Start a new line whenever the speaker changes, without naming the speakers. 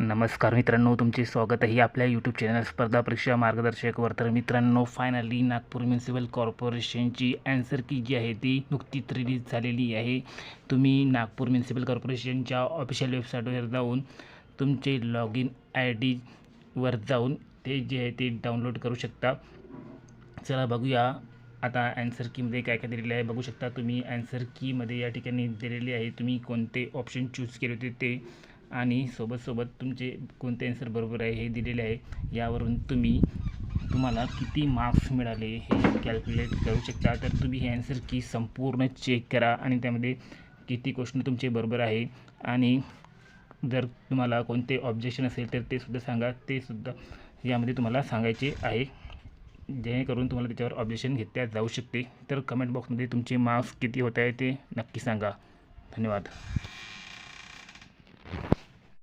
नमस्कार मित्रांनो तुमचे स्वागत आहे आपल्या यूट्यूब चॅनल स्पर्धा परीक्षा मार्गदर्शकवर. तर मित्रांनो फायनली नागपूर म्युन्सिपल कॉर्पोरेशनची अँसर की जी आहे ती नुकतीच रिलीज झालेली आहे. तुम्ही नागपूर म्युन्सिपल कॉर्पोरेशनच्या ऑफिशियल वेबसाईटवर जाऊन तुमचे लॉग इन आय डीवर जाऊन ते जे आहे ते डाउनलोड करू शकता. चला बघूया आता ॲन्सर कीमध्ये काय काय दिलेलं आहे बघू शकता. तुम्ही ॲन्सर कीमध्ये या ठिकाणी दिलेले आहे. तुम्ही कोणते ऑप्शन चूज केले होते ते आणि सोबत सोबत तुमचे कोणते आन्सर बरोबर आहे हे दिलेले आहे. यावरून तुम्ही तुम्हाला किती मार्क्स मिळाले हे कॅल्क्युलेट करू शकता. तर तुम्ही हे ॲन्सर की संपूर्ण चेक करा आणि त्यामध्ये किती क्वेश्चन तुमचे बरोबर आहे. आणि जर तुम्हाला कोणते ऑब्जेक्शन असेल तर ते सुद्धा सांगा. ते सुद्धा यामध्ये तुम्हाला सांगायचे आहे. जेणेकरून तुम्हाला त्याच्यावर ऑब्जेक्शन घेतल्या जाऊ शकते. तर कमेंट बॉक्समध्ये तुमचे मार्क्स किती होत आहे ते नक्की सांगा. धन्यवाद.